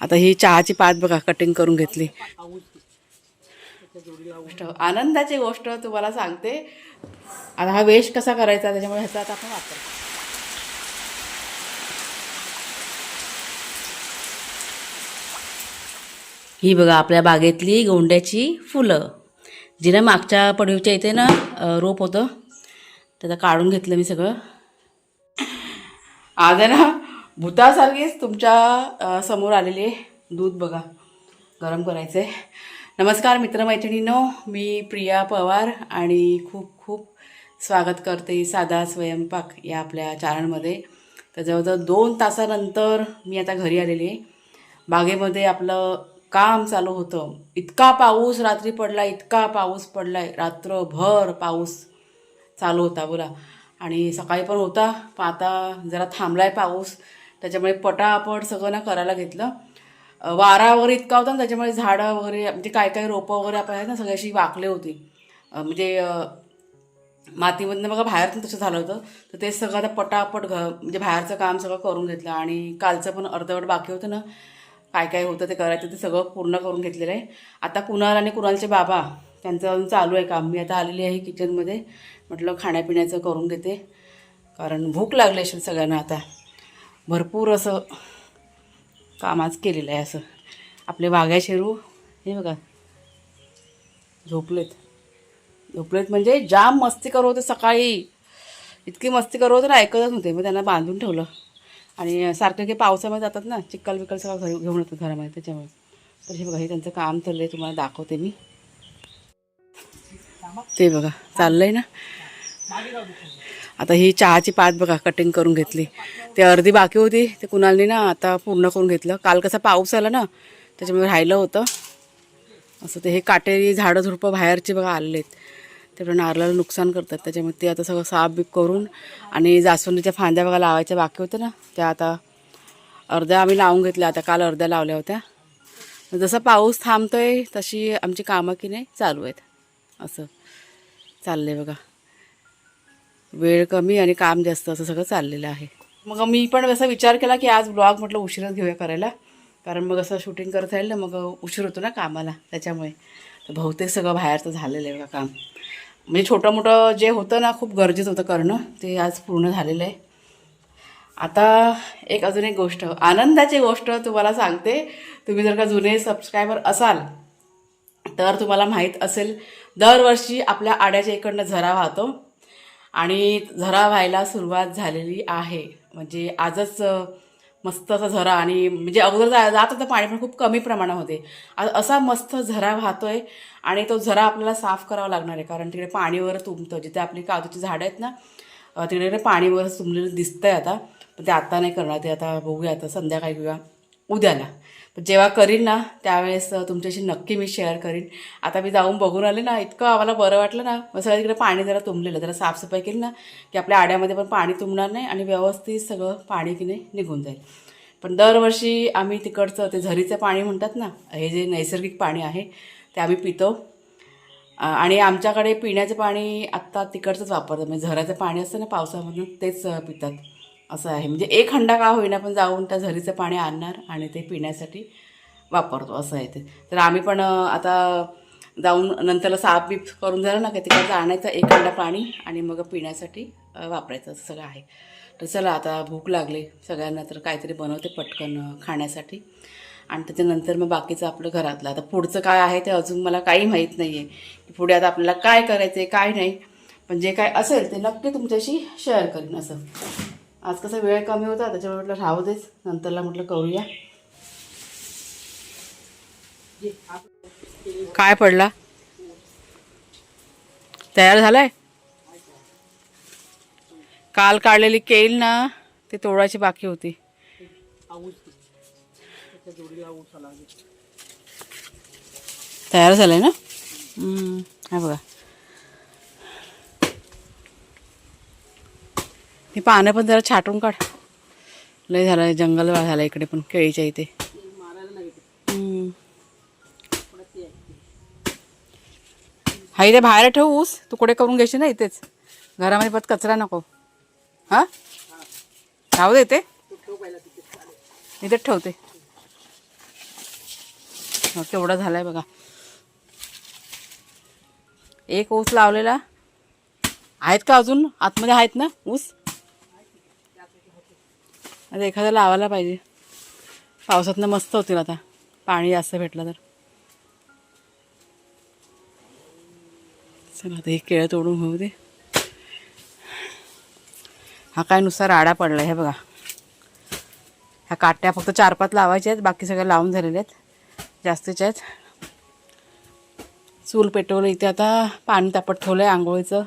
आता ही चहाची पात बघा कटिंग करून घेतली. आनंदाची गोष्ट तुम्हाला सांगते. आता हा वेश कसा करायचा त्याच्यामुळे ह्याचा आता आपण वापर ही बघा आपल्या बागेतली गोंड्याची फुलं. जी ना मागच्या पडवीच्या इथे ना रोप होतं त्याचं काढून घेतलं मी सगळं. आज ना भूतासारखीच तुमच्यासमोर आलेले दूध बघा गरम करायचं आहे नमस्कार मित्रमैत्रिणीनो मी प्रिया पवार आणि खूप खूप स्वागत करते साधा स्वयंपाक या आपल्या चॅनलमध्ये. तर जवळजवळ दोन तासानंतर मी आता घरी आलेली. आहे बागेमध्ये आपलं काम चालू होतं. इतका पाऊस रात्री पडला इतका पाऊस पडला आहे रात्रभर पाऊस चालू होता बोला. आणि सकाळी पण होता पण आता जरा थांबलाय पाऊस. त्याच्यामुळे पटापट सगळं ना करायला घेतलं. वारा वगैरे इतका होता ना त्याच्यामुळे झाडं वगैरे म्हणजे काय काय रोपं वगैरे आपण आहेत ना सगळ्याशी वाकले होती. म्हणजे मातीमधनं बघा बाहेर तसं झालं होतं. तर ते सगळं आता पटापट घ म्हणजे बाहेरचं काम सगळं करून घेतलं आणि कालचं पण अर्धवट बाकी होतं ना. काय काय होतं ते करायचं ते सगळं पूर्ण करून घेतलेलं आहे. आता कुणाल आणि कुणालचे बाबा त्यांचं अजून चालू आहे काम. मी आता आलेली आहे किचनमध्ये म्हटलं खाण्यापिण्याचं करून घेते. कारण भूक लागली असेल सगळ्यांना आता. भरपूर असं काम आज केलेलं आहे असं. आपले वाघ्या शेरू हे बघा. झोपलेत. झोपलेत म्हणजे जाम मस्ती करत होते सकाळी. इतकी मस्ती करत होते ना ऐकतच नव्हते. मग त्यांना बांधून ठेवलं. आणि सारखं की पावसामध्ये जातात ना चिक्कल बिक्कल सगळं घरी घेऊन येतात घरामध्ये त्याच्यामुळे. तर हे बघा हे त्यांचं काम चाललं आहे तुम्हाला दाखवते मी. ते बघा चाललं आहे ना? आता ही चहाची पात बघा कटिंग करून घेतली. ते अर्धी बाकी होती ते कुणालनी ना आता पूर्ण करून घेतलं. काल कसा पाऊस आला ना त्याच्यामुळे राहिलं होतं. असं ते हे काटेरी झाडं झुडपं बाहेरचे बघा आलेले आहेत त्यामुळे नारळाला नुकसान करतात त्याच्यामुळे ते आता सगळं साफ बीप करून आणि जास्वंदीच्या फांद्या बघा लावायच्या बाकी होत्या ना त्या आता अर्ध्या आम्ही लावून घेतल्या आता काल अर्ध्या लावल्या होत्या. जसा पाऊस थांबतोय तशी आमची कामं की नाही चालू आहेत. असं चाललं आहे बघा. वेळ कमी आणि काम जास्त असं सगळं चाललेलं आहे. मग मी पण असा विचार केला की आज ब्लॉग म्हटलं उशीरच घेऊया करायला. कारण मग असं शूटिंग करत राहील ना मग उशीर होतो ना कामाला त्याच्यामुळे. तर बहुतेक सगळं बाहेरचं झालेलं आहे बघा काम. म्हणजे छोटं मोठं जे होतं ना खूप गरजेचं होतं करणं ते आज पूर्ण झालेलं आहे. आता एक अजून एक गोष्ट आनंदाची गोष्ट तुम्हाला सांगते. तुम्ही जर का जुने सबस्क्रायबर असाल तर तुम्हाला माहीत असेल दरवर्षी आपल्या आड्याच्या इकडनं झरा वाहतो. आणि झरा व्हायला सुरुवात झालेली आहे. म्हणजे आजच मस्त असा झरा आणि म्हणजे अगोदर जात होतं पाणी पण खूप कमी प्रमाणात होते. असा मस्त झरा वाहतोय आणि तो झरा आपल्याला साफ करावा लागणार आहे. कारण तिकडे पाणी वगैरे तुंबतं. जिथे आपली काजूची झाडं आहेत ना तिकडे पाणी वगैरे तुंबलेलं दिसतंय आता. पण ते आता नाही करणार. ते आता बघूया आता संध्याकाळी किंवा उद्याला. जेव्हा करीन ना त्यावेळेस तुमच्याशी नक्की मी शेअर करीन. आता मी जाऊन बघून आले ना इतकं आम्हाला बरं वाटलं ना मग सगळं तिकडे पाणी जरा तुंबलेलं जरा साफसफाई केली ना की आपल्या आड्यामध्ये पण पाणी तुंबणार नाही आणि व्यवस्थित सगळं पाणी की नाही निघून जाईल. पण दरवर्षी आम्ही तिकडचं ते झरीचं पाणी म्हणतात ना हे जे नैसर्गिक पाणी आहे ते आम्ही पितो. आणि आमच्याकडे पिण्याचं पाणी आत्ता तिकडचंच वापरतात म्हणजे झऱ्याचं पाणी असतं ना पावसामधून तेच पितात. असं आहे. म्हणजे एक हंडा का होईना पण जाऊन त्या झरीचं पाणी आणणार आणि ते पिण्यासाठी वापरतो असं आहे ते. तर आम्ही पण आता जाऊन नंतरला साफ बीप करून झालं ना का तिकडचं आणायचं एक हंडा पाणी आणि मग पिण्यासाठी वापरायचं असं सगळं आहे. तर चला आता भूक लागली सगळ्यांना तर काहीतरी बनवते पटकन खाण्यासाठी. आणि त्याच्यानंतर मग बाकीचं आपलं घरातलं. आता पुढचं काय आहे ते अजून मला काही माहीत नाही आहे की पुढे आता आपल्याला काय करायचं आहे काय नाही. पण जे काय असेल ते नक्की तुमच्याशी शेअर करीन असं. आज कसा वेळ कमी होता त्याच्यामुळे म्हटलं राहू देच नंतरला म्हटलं करूया. काय पडला? तयार झालाय? काल काढलेली केल ना ते तोडायची बाकी होती. तयार झालंय ना? हम्म, बघा. हे पानं पण जरा छाटून काढ. लय झालं जंगल झालं इकडे पण केळीच्या इथे. हा इथे बाहेर ठेव ऊस. तुकडे करून घेशील ना इथेच. घरामध्ये परत कचरा नको. हा? राहू दे इथे. इथेच ठेवते. हो, केवढा झालाय बघा. एक ऊस लावलेला. आहेत का अजून? आतमध्ये आहेत ना ऊस? आता एखादा लावायला पाहिजे. पावसातनं मस्त होतील आता. पाणी जास्त भेटलं तर. चला आता हे केळं तोडून होऊ दे हा काय नुसार राडा पडला हे बघा. ह्या काट्या फक्त चार पाच लावायच्या आहेत बाकी सगळ्या लावून झालेल्या आहेत. जास्तीच्या आहेत. चूल पेटवलं इथे आता. पाणी तापट ठेवलं आहे आंघोळीचं.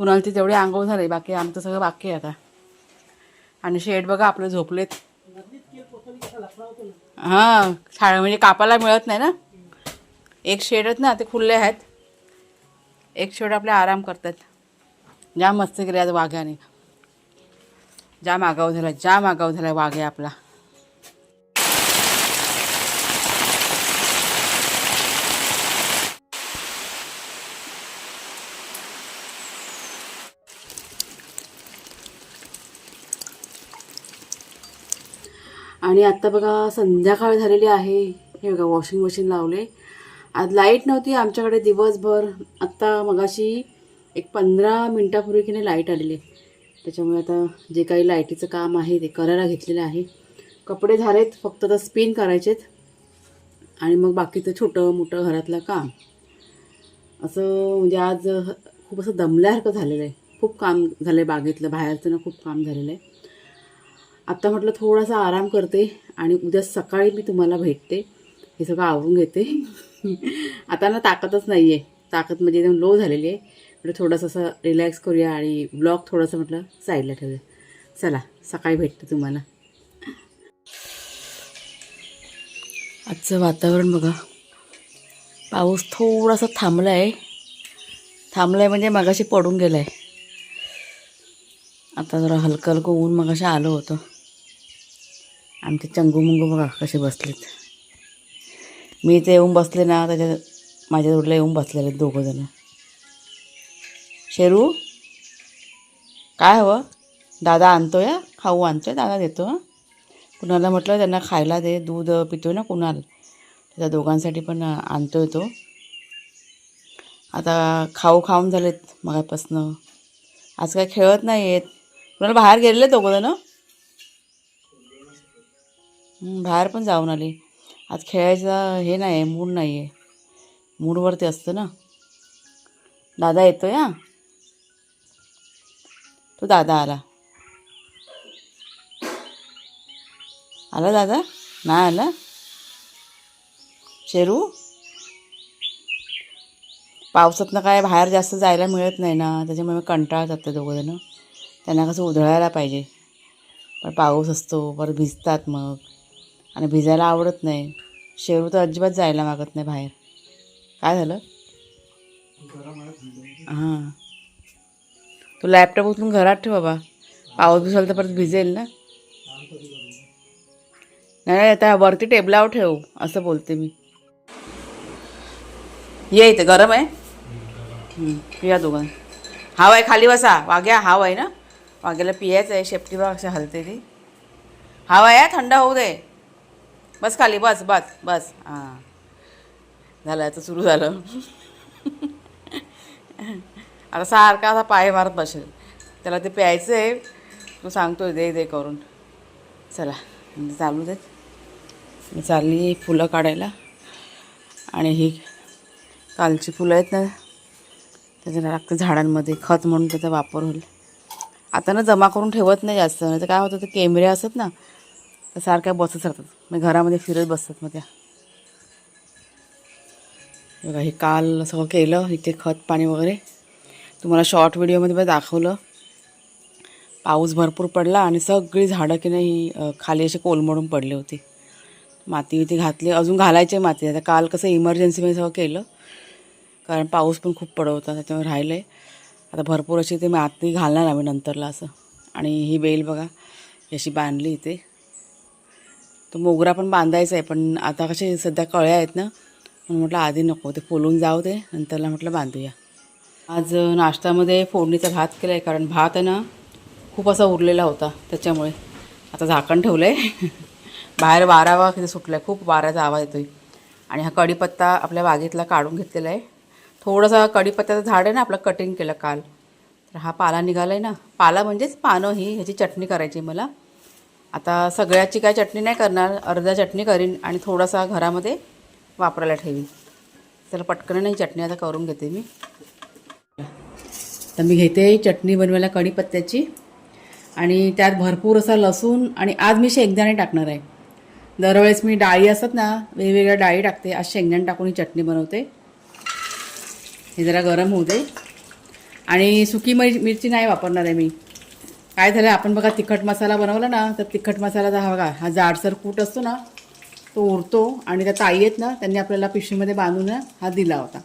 कुणाला ती तेवढी आंघोळ झाली बाकी आमचं सगळं बाकी आहे आता. आणि शेड बघा आपले झोपलेत. हां शाळा म्हणजे कापायला मिळत नाही ना? एक शेड आहेत ना ते खुल्ले आहेत. एक शेड आपले आराम करतात. जाम मस्त केले आज वाघ्याने. जाम आगाव झाला जाम मागाव झाला वाघ आहे आपला. आणि आत्ता बघा संध्याकाळ झालेली आहे. हे बघा वॉशिंग मशीन लावले. आज लाइट नव्हती आमच्याकडे दिवसभर. आत्ता मगाशी एक पंधरा मिनटापूर्वी की नाही लाइट आलेली. आहे त्याच्यामुळे आता जे काही लाईटीचं काम आहे ते करायला घेतलेलं आहे. कपडे झालेत फक्त आता स्पिन करायचेत. आणि मग बाकीचं छोटं मोठं घरातलं काम. असं म्हणजे आज खूप असं दमल्यासारखं झालेलं आहे. खूप काम झालं आहे बागेतलं बाहेरचं ना खूप काम झालेलं आहे. आत्ता म्हटलं थोडासा आराम करते आणि उद्या सकाळी मी तुम्हाला भेटते. हे सगळं आवरून घेते. आता ना ताकदच नाही आहे ताकद म्हणजे एकदम लो झालेली आहे. म्हटलं थोडंसं असं रिलॅक्स करूया आणि ब्लॉग थोडंसं म्हटलं साईडला ठेवूया. चला सकाळी भेटते तुम्हाला. आजचं वातावरण बघा. पाऊस थोडासा थांबला आहे थांबला आहे म्हणजे मगाशी पडून गेला आहे आता जरा हलकं हलकं ऊन मगाशी आलं होतं. आमचे चंगू मुंगू बघा कसे बसलेत. मी इथे येऊन बसले ना त्याच्या माझ्या जोडला येऊन बसलेले आहेत दोघं जण. शेरू काय हवं? दादा आणतो या खाऊ आणतो आहे दादा देतो हां. कुणाला म्हटलं त्यांना खायला दे दूध पितो ना कुणाला. त्या दोघांसाठी पण आणतो आहे तो. आता खाऊ खाऊन झालेत मगापासनं. आज काय खेळत नाही आहेत कुणाला बाहेर गेलेले दोघं जणं? बाहेर पण जाऊन आली. आज खेळायचा हे नाही आहे मूड नाही आहे मूडवरती असतं ना. दादा येतो या तो दादा आला. आला दादा? नाही आला? शेरू? पावसातनं काय बाहेर जास्त जायला मिळत नाही ना त्याच्यामुळे मग जातं दोघंजणं त्यांना कसं उधळायला पाहिजे. पण पाऊस असतो परत भिजतात मग. आणि भिजायला आवडत नाही. शेरू तर अजिबात जायला मागत नाही बाहेर. काय झालं? हां. तू लॅपटॉप उचलून घरात ठेव बाबा. पाऊस भिजला तर परत भिजेल ना. नाही नाही, आता वरती टेबलावर ठेव असं बोलते मी. ये इथे गरम आहे? पिया दोघं. हाव आहे खाली बसा. वाघ्या हाव आहे ना? वाघ्याला पियायचं आहे शेपटी बा अशी हलते ती. हाव आहे थंड होऊ दे. बस खाली बस बस बस. हां. झालं याचं सुरू झालं. आता सारखा आता पाय मारत बसेल. त्याला ते प्यायचं आहे तू सांगतो दे दे करून. चला म्हणजे चालू देत मी चालली फुलं काढायला. आणि ही कालची फुलं आहेत ना त्याच्या लागतं झाडांमध्ये. खत म्हणून त्याचा वापर होईल. आता ना जमा करून ठेवत नाही जास्त. नाही तर काय होतं ते केमरे असतात ना तर सारख्या बसत राहतात. मग घरामध्ये फिरत बसतात मग त्या बघा हे काल सगळं केलं इथे खत पाणी वगैरे. तुम्हाला शॉर्ट व्हिडिओमध्ये पण दाखवलं. पाऊस भरपूर पडला आणि सगळी झाडं की नाही खाली असे कोलमडून पडले होते. माती इथे घातली अजून घालायची माती. आता काल कसं इमर्जन्सीमध्ये सगळं केलं. कारण पाऊस पण खूप पडत होता त्याच्यामुळे राहिलं आहे आता भरपूर अशी ते माती घालणार आम्ही नंतरला असं. आणि ही बेल बघा अशी बांधली इथे. तो मोगरा पण बांधायचा आहे पण आता कसे सध्या कळ्या आहेत ना म्हणून म्हटलं आधी नको ते फुलून जाऊ दे नंतरला म्हटलं बांधूया. आज नाश्त्यामध्ये फोडणीचा भात केला आहे कारण भात आहे ना खूप असा उरलेला होता त्याच्यामुळे. आता झाकण ठेवलं आहे बाहेर वारा किती सुटला आहे खूप वाऱ्याचा आवाज येतोय. आणि हा कढीपत्ता आपल्या बागेतला काढून घेतलेला आहे थोडासा कढीपत्त्याचं झाड आहे ना आपलं कटिंग केलं काल. तर हा पाला निघाला आहे ना. पाला म्हणजेच पानं ही ह्याची चटणी करायची आहे मला. आता सगळ्याची काय चटणी नाही करणार अर्धा चटणी करीन आणि थोडासा घरामध्ये वापरायला ठेवीन. चला पटकन नाही चटणी आता करून घेते मी. तर मी घेते चटणी बनवायला कढीपत्त्याची. आणि त्यात भरपूर असा लसूण आणि आज मी शेंगदाणे टाकणार आहे. दरवेळेस मी डाळी असतात ना वेगवेगळ्या डाळी टाकते. आज शेंगदाणे टाकून ही चटणी बनवते. हे जरा गरम होऊ दे. आणि सुकी मिरची नाही वापरणार आहे मी. काय झालं? आपण बघा तिखट मसाला बनवला ना तर तिखट मसाल्याचा हा बघा हा जाडसर कूट असतो ना तो उरतो आणि त्या ताई आहेत ना त्यांनी आपल्याला पिशवीमध्ये बांधून हा दिला होता.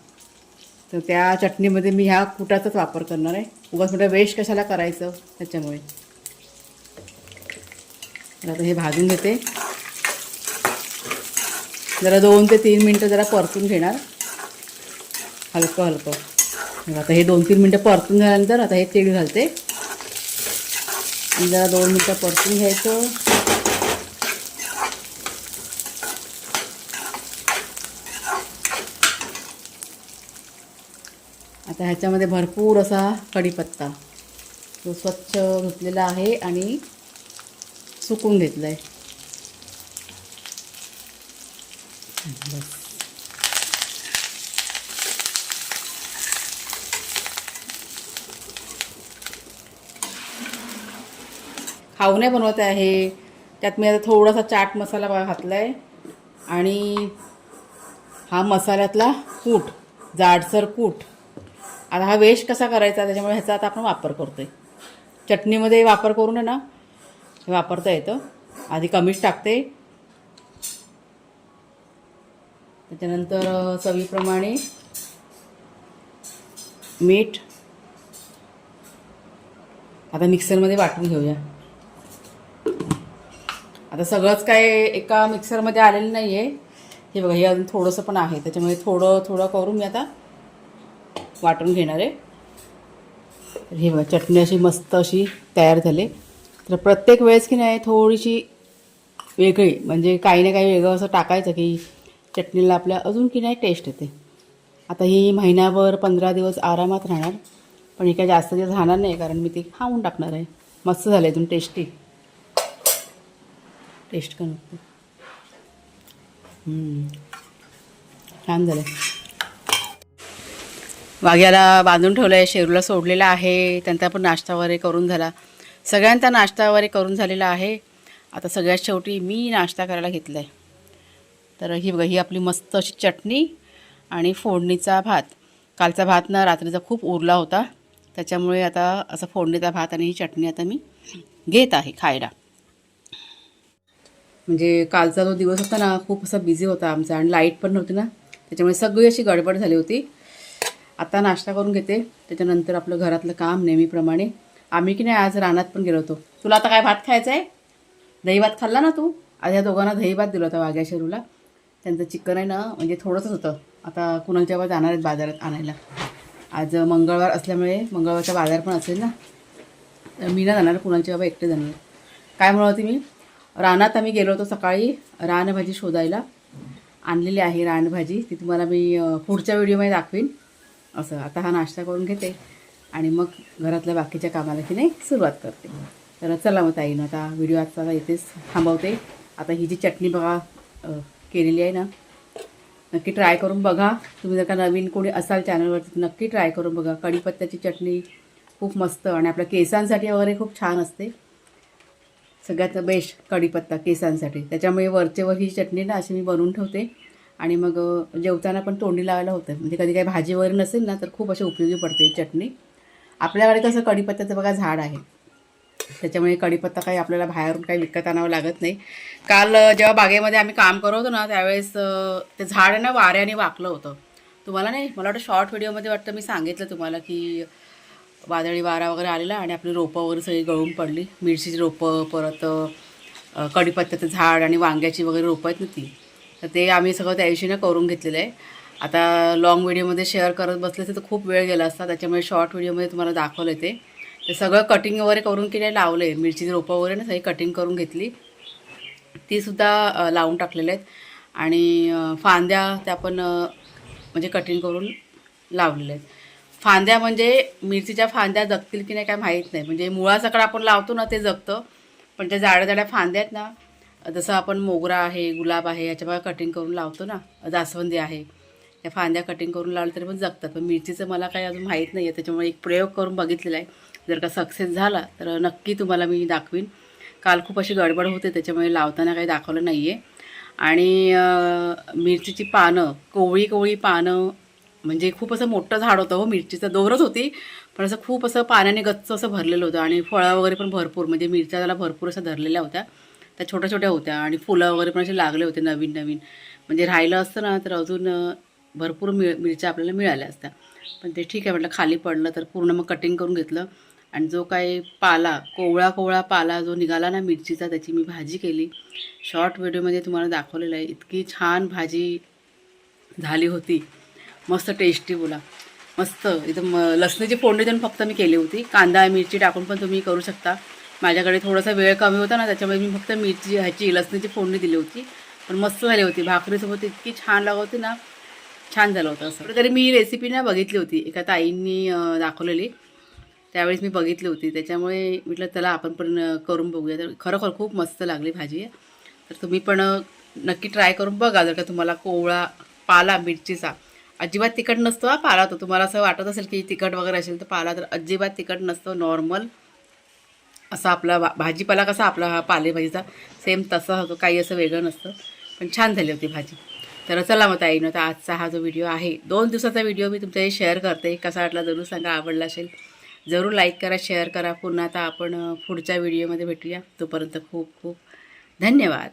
तर त्या चटणीमध्ये मी ह्या कुटाचाच वापर करणार आहे. उगाच मोठं वेस्ट कशाला करायचं त्याच्यामुळे. आता हे भाजून घेते. जरा दोन ते तीन मिनटं जरा परतून घेणार. हलकं हलकं. आता हे दोन तीन मिनटं परतून झाल्यानंतर आता हे तेल घालते. जरा दोन मिनटं परतून घ्यायचं. आता ह्याच्यामध्ये भरपूर असा कढीपत्ता. तो स्वच्छ धुतलेला आहे आणि सुकून घेतला आहे बस. खाऊ नाही बनवत आहे. त्यात मी आता थोडासा चाट मसाला घातला आहे आणि हा मसाल्यातला कूट जाडसर कूट. आता हा वेस्ट कसा करायचा? त्याच्यामुळे ह्याचा आता आपण वापर करतो आहे चटणीमध्ये वापर करून आहे ना हे वापरता येतं. आधी कमीच टाकते. त्याच्यानंतर चवीप्रमाणे मीठ. आता मिक्सरमध्ये वाटून घेऊया. आता सगळंच काय एका मिक्सरमध्ये आलेलं नाही आहे हे बघा हे अजून थोडंसं पण आहे. त्याच्यामुळे थोडं थोडं करून मी आता. वाटून घेणार आहे. हे बघा चटणी अशी मस्त अशी तयार झाली. तर प्रत्येक वेळेस की नाही थोडीशी वेगळी. म्हणजे काही ना काही वेगळं असं टाकायचं की चटणीला आपल्या अजून की नाही टेस्ट येते. आता ही महिनाभर पंधरा दिवस आरामात राहणार. पण ही काय जास्त दिवस राहणार नाही कारण मी ती खाऊन टाकणार आहे. मस्त झालं अजून टेस्टी टेस्ट करून. छान झालं वाघ्याला बांधून ठेवलं आहे शेरूला सोडलेला आहे. त्यांचा पण नाश्ता वगैरे करून झाला. सगळ्यांचा नाश्ता वगैरे करून झालेला आहे. आता सगळ्यात शेवटी मी नाश्ता करायला घेतला आहे तर ही बघा ही आपली मस्त अशी चटणी आणि फोडणीचा भात. कालचा भात ना रात्रीचा खूप उरला होता. त्याच्यामुळे आता असं फोडणीचा भात आणि ही चटणी आता मी घेत आहे खायला. म्हणजे कालचा जो दिवस होता ना खूप असा बिझी होता आमचा आणि लाइट पण नव्हती ना. त्याच्यामुळे सगळी अशी गडबड झाली होती. आता नाश्ता करून घेते. त्याच्यानंतर आपलं घरातलं काम नेहमीप्रमाणे. आम्ही की नाही आज रानात पण गेलो होतो. तुला आता काय भात खायचा आहे दही भात खाल्ला ना तू? आज या दोघांना दही भात दिला होता वाघ्या शेरूला. त्यांचं चिकन आहे ना म्हणजे थोडंसंच होतं. आता कुणाच्या वेळेस जाणार आहेत बाजारात आणायला. आज मंगळवार असल्यामुळे मंगळवारचा बाजार पण असेल ना. तर मी ना जाणार कुणाच्या बाबा एकटे जाणार. काय म्हणत होती मी? रानात आम्ही गेलो होतो सकाळी रानभाजी शोधायला. आणलेली आहे रानभाजी ती तुम्हाला मी पुढच्या व्हिडिओमध्ये दाखवीन. असं आता हा नाश्ता करून घेते. आणि मग घरातल्या बाकीच्या कामाला की नाही सुरुवात करते. तर चला मग ताईनं आता व्हिडिओ आजचा आता इथेच थांबवते. आता ही जी चटणी बघा केलेली आहे ना नक्की ट्राय करून बघा. तुम्ही जर का नवीन कोणी असाल चॅनलवरती नक्की ट्राय करून बघा. कढीपत्त्याची चटणी खूप मस्त आणि आपल्या केसांसाठी वगैरे खूप छान असते. सगळ्यात बेस्ट कढीपत्ता केसांसाठी. त्याच्यामुळे वरचे वर ही चटणी ना अशी मी बनवून ठेवते. आणि मग जेवताना पण तोंडी लावायला होतं. म्हणजे कधी काही भाजी वगैरे नसेल ना तर खूप अशी उपयोगी पडते ही चटणी. आपल्याकडे कसं कढीपत्त्याचं बघा झाड आहे. त्याच्यामुळे कढीपत्ता काही आपल्याला बाहेरून काही विकत आणावं लागत नाही. काल जेव्हा बागेमध्ये आम्ही काम करत होतो ना त्यावेळेस ते झाड आहे ना वाऱ्याने वाकलं होतं. तुम्हाला नाही मला वाटतं शॉर्ट व्हिडिओमध्ये वाटतं मी सांगितलं तुम्हाला की वादळी वारा वगैरे आलेला आणि आपली रोपं वगैरे सगळी गळून पडली. मिरचीची रोपं परत कढीपत्त्याचं झाड आणि वांग्याची वगैरे रोपं आहेत ना ती. तर ते आम्ही सगळं त्या दिवशीनं करून घेतलेलं आहे. आता लॉंग व्हिडिओमध्ये शेअर करत बसले तर खूप वेळ गेला असता. त्याच्यामुळे शॉर्ट व्हिडिओमध्ये तुम्हाला दाखवलं ते. ते सगळं कटिंग वगैरे करून की नाही लावलं आहे मिरचीची रोपं वगैरे ना सगळी कटिंग करून घेतली. तीसुद्धा लावून टाकलेल्या आहेत. आणि फांद्या त्या पण म्हणजे कटिंग करून लावलेल्या आहेत. फांद्या म्हणजे मिरचीच्या फांद्या जगतील की नाही काय माहीत नाही. म्हणजे मुळासकट आपण लावतो ना ते जगतं. पण त्या जाड्या जाड्या फांद्या आहेत ना जसं आपण मोगरा आहे गुलाब आहे याच्यामुळे कटिंग करून लावतो ना जास्वंदी आहे. त्या फांद्या कटिंग करून लावलं तरी पण जगतात. पण मिरचीचं मला काही अजून माहीत नाही आहे त्याच्यामुळे एक प्रयोग करून बघितलेला आहे. जर का सक्सेस झाला तर नक्की तुम्हाला मी दाखवीन. काल खूप अशी गडबड होते त्याच्यामुळे लावताना काही दाखवलं नाही आहे आणि मिरचीची पानं कोवळी कोवळी पानं म्हणजे खूप असं मोठं झाड होतं हो मिरचीचं दोरच होती पण असं खूप असं पाण्याने गच्च असं भरलेलं होतं आणि फळं वगैरे पण भरपूर म्हणजे मिरच्या त्याला भरपूर असं धरलेल्या होत्या. त्या छोट्या छोट्या होत्या आणि फुलं वगैरे पण असे लागले होते नवीन नवीन. म्हणजे राहिलं असतं ना तर अजून भरपूर मिळ मिरच्या आपल्याला मिळाल्या असत्या. पण ते ठीक आहे म्हटलं खाली पडलं तर पूर्ण मग कटिंग करून घेतलं. आणि जो काही पाला कोवळा कोवळा पाला जो निघाला ना मिरचीचा त्याची मी भाजी केली. शॉर्ट व्हिडिओमध्ये तुम्हाला दाखवलेलं आहे इतकी छान भाजी झाली होती. मस्त टेस्टी बोला. मस्त. एकदम अं, लसणीची फोडणी देऊन फक्त मी केली होती. कांदा मिरची टाकून पण तुम्ही करू शकता. माझ्याकडे थोडासा वेळ कमी होता ना त्याच्यामुळे मी फक्त मिरची ह्याची लसणीची फोडणी दिली होती. पण मस्त झाली होती. भाकरीसोबत इतकी छान लागत होती ना. छान झालं होतं असं. तरी मी रेसिपी ना बघितली होती. एका ताईंनी दाखवलेली. त्यावेळेस मी बघितली होती. त्याच्यामुळे म्हटलं चला आपण पण करून बघूया. तर खरोखर खूप मस्त लागली भाजी. तर तुम्ही पण नक्की ट्राय करून बघा. जर का तुम्हाला कोवळा पाला मिरचीचा अजिबात तिखट नसतो हा पाला तो तुम्हाला असं वाटत असेल की तिखट वगैरे असेल तर पाला तर अजिबात तिखट नसतो नॉर्मल असा आपला भा- भाजीपाला कसा आपला हा पालेभाजीचा सेम तसा होतो काही असं वेगळं नसतं. पण छान झाली होती भाजी. तर चला मग ताईनं तर आजचा हा जो व्हिडिओ आहे दोन दिवसाचा व्हिडिओ मी तुमच्याशी शेअर करते. कसा वाटला जरूर सांगा आवडला असेल जरूर लाईक करा शेअर करा. पुन्हा आता आपण पुढच्या व्हिडिओमध्ये भेटूया. तोपर्यंत खूप खूप धन्यवाद.